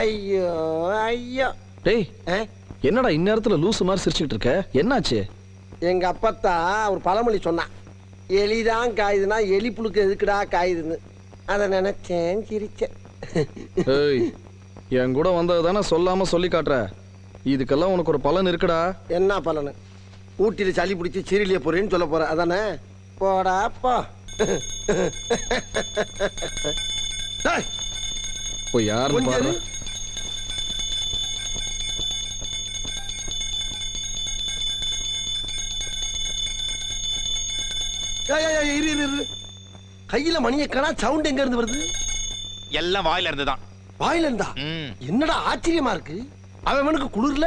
ஐயோ ஐயோ. டேய்? என்னடா இந்நேரத்துல லூசு மாதிரி சிரிச்சுக்கிட்டு இருக்க? என்னாச்சு? எங்க அப்பத்தா ஒரு பழமொழி சொன்னான் எலிதான் காயுதுன்னா எலி புழுக்கு எதுக்குடா காயுதுன்னு. அதை நினைச்சேன் சிரிச்சேன். ஏய் என் கூட வந்தது தானே சொல்லாம சொல்லி காட்டுற? இதுக்கெல்லாம் உனக்கு ஒரு பலன் இருக்குடா. என்ன பலனு? ஊட்டியில் சளி பிடிச்சி சீரியலிய போறேன்னு சொல்ல போற அதானே? போடா போ. டேய், போய் யாருன்னு பாரு. இரு. ஏய், ஏய், ஏய், இரு. கையில மணியக்கணா சவுண்ட் எங்க இருந்து வருது? எல்லாம் வாயில இருந்துதான். வாயில இருந்தா? ம். என்னடா ஆச்சரியமா இருக்கு? அவனுக்கு குளிர்ல?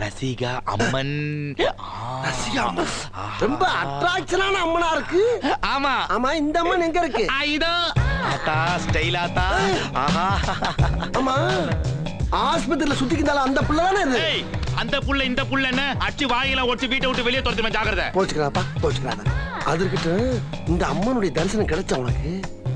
ரசிகா அம்மன். ரசிகா அம்மன். ரொம்ப அட்ராக்ஷனான அம்மனா இருக்கு. ஆமா. ஆமா இந்த அம்மன் எங்க இருக்கு? இதோ. ஆத்தா ஸ்டைல் ஆத்தா. ஆஹா. ஆமா. ஆஸ்பத்திரியில சுத்திக்கிட்டால அந்த பிள்ளை தானே இது? அந்த புள்ள இந்த புள்ள என்ன? அச்சு வாயில ஒட்டு வீட்டை விட்டு வெளியே துரத்துமே ஜாக்கிரதை. போச்சுக்கிறாப்பா போச்சுக்கிறாத அதற்கிட்ட இந்த அம்மனுடைய தரிசனம் கிடைச்ச உனக்கு?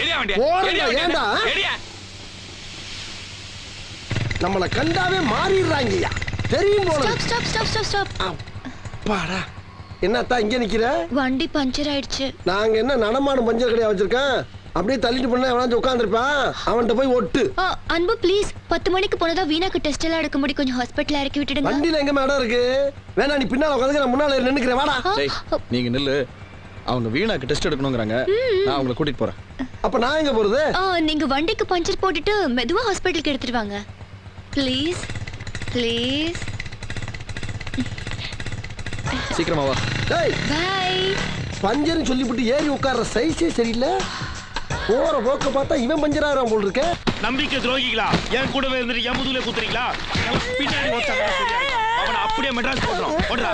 எரியா நம்மளை கண்டாவே மாறிடுறாங்கய்யா. தெரியும் போல stop stop stop stop stop அப்பாடா. என்னத்தா இங்க நிக்கிற? வண்டி பஞ்சர் ஆயிடுச்சு. நாங்க என்ன நடமாடும் பஞ்சர் கடையா வச்சிருக்கேன்? அப்படியே தள்ளிட்டு பண்ண எவனாச்சும் உட்காந்துருப்பான் அவன்கிட்ட போய் ஒட்டு. அன்பு ப்ளீஸ் பத்து மணிக்கு போனதா வீணாக்கு டெஸ்ட் எல்லாம் எடுக்க முடியும். கொஞ்சம் ஹாஸ்பிட்டல் இறக்கி விட்டுடுங்க. வண்டியில எங்க மேடம் இருக்கு? வேணா நீ பின்னால உட்காந்து நான் முன்னால நின்னுக்கிறேன். வாடா. நீங்க நில்லு. அவங்க வீணாக்கு டெஸ்ட் எடுக்கணுங்கிறாங்க. நான் அவங்கள கூட்டிட்டு போறேன். அப்ப நான் எங்க போறது? ஆ, நீங்க வண்டிக்கு பஞ்சர் போட்டுட்டு மெதுவா ஹாஸ்பிட்டலுக்கு எடுத்துட்டு வாங்க. ப்ளீஸ் ப்ளீஸ் சீக்கிரமா வா. டேய் பை பஞ்சர்னு சொல்லிவிட்டு ஏறி உட்கார்ற சைஸே சரியில்லை. போற போக்க பார்த்தா இவன் பஞ்சர் ஆகிறான் போல் இருக்க. நம்பிக்கை துரோகிகளா? என் கூடவே இருந்துட்டு என் முதுகுல குத்துறீங்களா? எனக்கு பின்னாடி ஓட்டாங்க அவனை அப்படியே மெட்ராஸ் போடுறோம் ஓடுறா.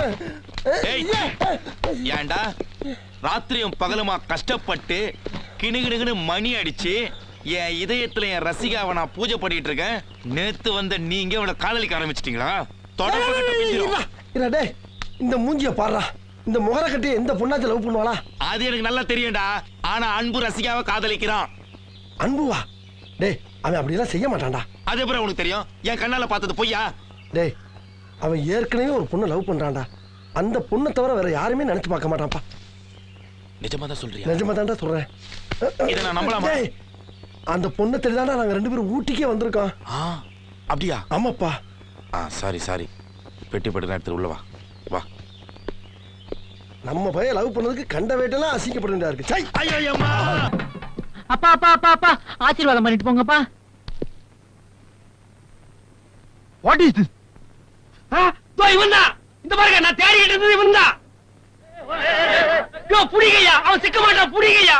ஏய் ஏன்டா ராத்திரியும் பகலுமா கஷ்டப்பட்டு கிணுகிணுகினு மணி அடிச்சு என் இதயத்துல என் ரசிகாவை நான் பூஜை பண்ணிட்டு இருக்கேன். நேத்து வந்த நீங்க அவளை காதலிக்க ஆரம்பிச்சிட்டீங்களா? தொடர்பு கட்ட பிஞ்சிரும். இல்ல டேய் இந்த மூஞ்சிய பாடுறா இந்த முகர கட்டி எந்த பொண்ணாச்சும் லவ் பண்ணுவாளா? அது எனக்கு நல்லா தெரியும்டா. ஆனா அன்பு ரசிகாவை காதலிக்கிறான். அன்புவா? டேய் அவன் அப்படியெல்லாம் செய்ய மாட்டான்டா. அது எப்படி உனக்கு தெரியும்? என் கண்ணால பார்த்தது பொய்யா? டேய் அவன் ஏற்கனவே ஒரு பொண்ணை லவ் பண்றான்டா. அந்த பொண்ணை தவிர வேற யாருமே நினைச்சு பார்க்க மாட்டான்ப்பா. நிஜமா தான் சொல்றியா? நிஜமா தான்டா சொல்றேன். இதை நான் நம்பலாமா? டேய், அந்த பொண்ணை தெரியாண்டா நாங்க ரெண்டு பேரும் ஊட்டிக்கே வந்திருக்கோம். ஆ அப்படியா? ஆமாப்பா. ஆ சாரி சாரி. பெட்டி பட்டு எடுத்து உள்ள வா. வா. நம்ம பையன் லவ் பண்ணதுக்கு கண்ட வேட்டெல்லாம் அசிங்கப்பட இருக்கு. சை! ஐயோ அம்மா அப்பா அப்பா அப்பா அப்பா. ஆசீர்வாதம் பண்ணிட்டு போங்கப்பா. வாட் இஸ் திஸ் இவன் தான். இந்த பாருங்க நான் தேடிக்கிட்டு இருந்தது இவன் தான். யோ புடிங்கய்யா அவன் சிக்க மாட்டான் புடிங்கய்யா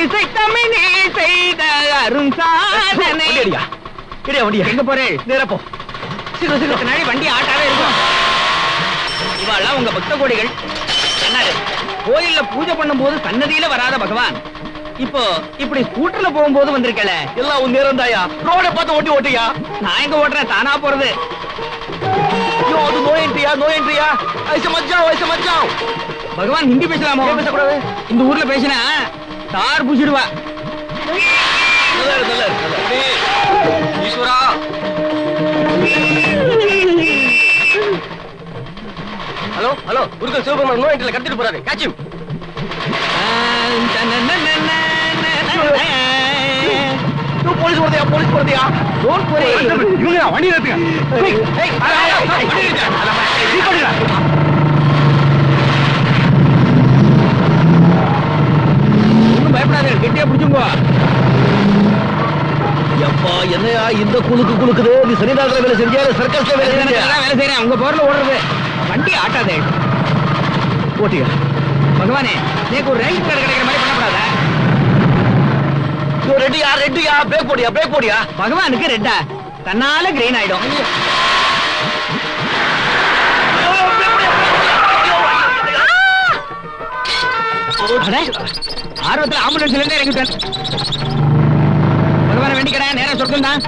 இசை தமிழ் செய்த அருண் சாதனை. இடியா வண்டியா. எங்க போறேன் நேரா போ. சீக்கிரம் சீக்கிரம் பின்னாடி வண்டி ஆட்டாவே இருக்கும். இவாள்லாம் உங்க பக்த கோடிகள். சொன்னாரு கோயில்ல பூஜை பண்ணும்போது சன்னதியில வராத பகவான். இப்போ இப்படி ஸ்கூட்டர்ல போகும்போது வந்திருக்கல எல்லாம் உன் நேரம் தாயா. ரோட பார்த்து ஓட்டி ஓட்டியா நான் எங்க ஓட்டுறேன்? தானா போறது. ஐயோ அது நோ என்ட்ரியா? நோ என்ட்ரியா? ஐச ஐச பகவான் ஹிந்தி பேசலாமா? பேசக்கூடாது. இந்த ஊர்ல பேசினா தார் புசிடுவா. ஈஸ்வரா ஹலோ ஹலோ குருக்கள் சிவபெருமான் நோய் கடத்திட்டு போறாரு காட்சியும் போலீஸ் போறதையா போலீஸ் போறதையா வண்டி நிறுத்துங்க என்னையா இந்த குலுக்கு குலுக்குது நீ சனிதாசல வேலை செஞ்சியா சர்க்கஸ்ல வேலை செஞ்சியா? வேலை செய்யறேன் உங்க போர்ல ஓடுறது. வண்டி ஆட்டாதே. ஓட்டியா? பகவானே எனக்கு ஒரு ரயில் கார்டு கிடைக்கிற மாதிரி பண்ணக்கூடாத? ரெட்டியா? ரெட்டியா? பிரேக் போடியா பிரேக் போடியா பகவானுக்கு ரெட்டா. தன்னால கிரீன் ஆயிடும். ஆர்வத்துல ஆம்புலன்ஸ்ல இருந்து இறங்கிட்டேன். வேண்டிக்கிறேன் நேரம் சொர்க்கம் தான்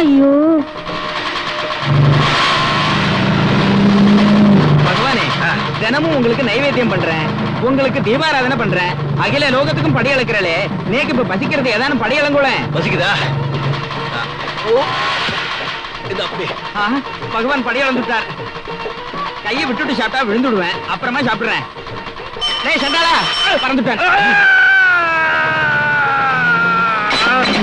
ஐயோ. பகவானே தினமும் உங்களுக்கு நைவேத்தியம் பண்றேன். உங்களுக்கு தீபாராதனை பண்றேன். அகில லோகத்துக்கும் படி அளக்கிறளே நேக்கு இப்ப பசிக்கிறது ஏதானும் படி அளங்குள்ள பசிக்குதா? பகவான் படி அளந்துட்டார். கையை விட்டுட்டு சாப்பிட்டா விழுந்துடுவேன். அப்புறமா சாப்பிடுறேன். டேய் பறந்துட்டேன்